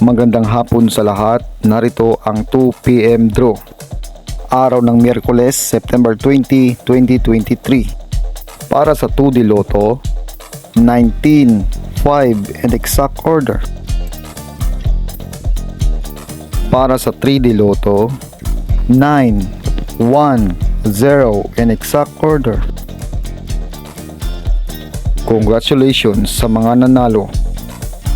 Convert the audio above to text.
Magandang hapon sa lahat. Narito ang 2pm draw. Araw ng Miyerkules, September 20, 2023. Para sa 2D Lotto, 19, 5 and exact order. Para sa 3D Lotto, 9, 1, 0 and exact order. Congratulations sa mga nanalo.